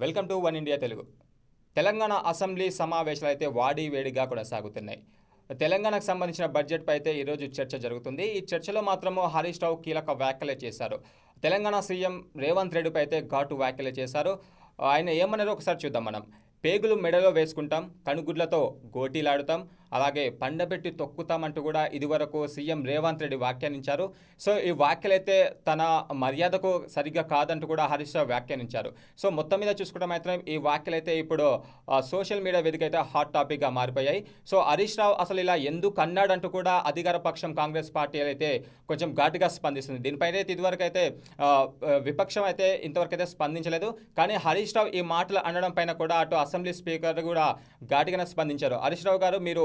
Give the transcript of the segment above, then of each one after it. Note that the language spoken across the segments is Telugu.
Welcome to one India Telugu. Telangana assembly సమావేశాలు అయితే వాడి వేడిగా కూడా సాగుతున్నాయి తెలంగాణకు సంబంధించిన బడ్జెట్పై అయితే ఈరోజు చర్చ జరుగుతుంది. ఈ చర్చలో మాత్రము హరీష్ రావు కీలక వ్యాఖ్యలే చేశారు. తెలంగాణ సీఎం రేవంత్ రెడ్డిపై అయితే ఘాటు వ్యాఖ్యలే చేశారు. ఆయన ఏమన్నారో ఒకసారి చూద్దాం మనం. పేగులు మెడలో వేసుకుంటాం కనుగుడ్లతో గోటీలాడుతాం అలాగే పండబెట్టి తొక్కుతామంటూ కూడా ఇదివరకు సీఎం రేవంత్ రెడ్డి వ్యాఖ్యానించారు. సో ఈ వ్యాఖ్యలైతే తన మర్యాదకు సరిగ్గా కాదంటూ కూడా హరీష్ రావు వ్యాఖ్యానించారు. సో మొత్తం మీద చూసుకుంటే మాత్రం ఈ వ్యాఖ్యలైతే ఇప్పుడు సోషల్ మీడియా వేదిక అయితే హాట్ టాపిక్గా మారిపోయాయి. సో హరీష్ రావు అసలు ఇలా ఎందుకు అన్నాడంటూ కూడా అధికార పక్షం కాంగ్రెస్ పార్టీ అయితే కొంచెం ఘాటుగా స్పందిస్తుంది. దీనిపైన అయితే ఇదివరకు అయితే విపక్షం అయితే ఇంతవరకు అయితే స్పందించలేదు. కానీ హరీష్ రావు ఈ మాటలు అనడం పైన కూడా అటు అసెంబ్లీ స్పీకర్ కూడా ఘాటుగానే స్పందించారు. హరీష్ రావు గారు మీరు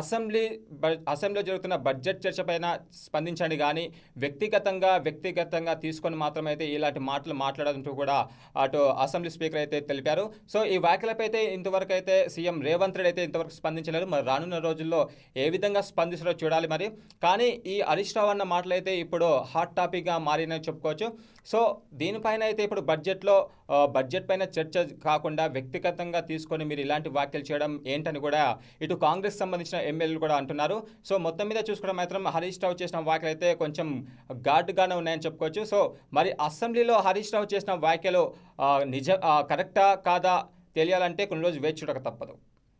అసెంబ్లీ అసెంబ్లీలో జరుగుతున్న బడ్జెట్ చర్చ పైన స్పందించండి కానీ వ్యక్తిగతంగా వ్యక్తిగతంగా తీసుకొని మాత్రమైతే ఇలాంటి మాటలు మాట్లాడాలంటూ కూడా అటు అసెంబ్లీ స్పీకర్ అయితే తెలిపారు. సో ఈ వ్యాఖ్యలపై అయితే ఇంతవరకు అయితే సీఎం రేవంత్ రెడ్డి అయితే ఇంతవరకు స్పందించలేదు. మరి రానున్న రోజుల్లో ఏ విధంగా స్పందిస్తారో చూడాలి మరి. కానీ ఈ హరీష్ రావు అన్న మాటలు అయితే ఇప్పుడు హాట్ టాపిక్గా మారినని చెప్పుకోవచ్చు. సో దీనిపైన అయితే ఇప్పుడు బడ్జెట్లో బడ్జెట్ పైన చర్చ కాకుండా వ్యక్తిగతంగా తీసుకొని మీరు ఇలాంటి వ్యాఖ్యలు చేయడం ఏంటని కూడా ఇటు కాంగ్రెస్ సంబంధించిన ఎమ్మెల్యేలు కూడా అంటున్నారు. సో మొత్తం మీద చూసుకుంటే మాత్రం హరీష్ రావు చేసిన వ్యాఖ్యలు అయితే కొంచెం ఘాటుగానే ఉన్నాయని చెప్పుకోవచ్చు. సో మరి అసెంబ్లీలో హరీష్ రావు చేసిన వ్యాఖ్యలు నిజ కరెక్టా కాదా తెలియాలంటే కొన్ని రోజు వేచి చూడక తప్పదు.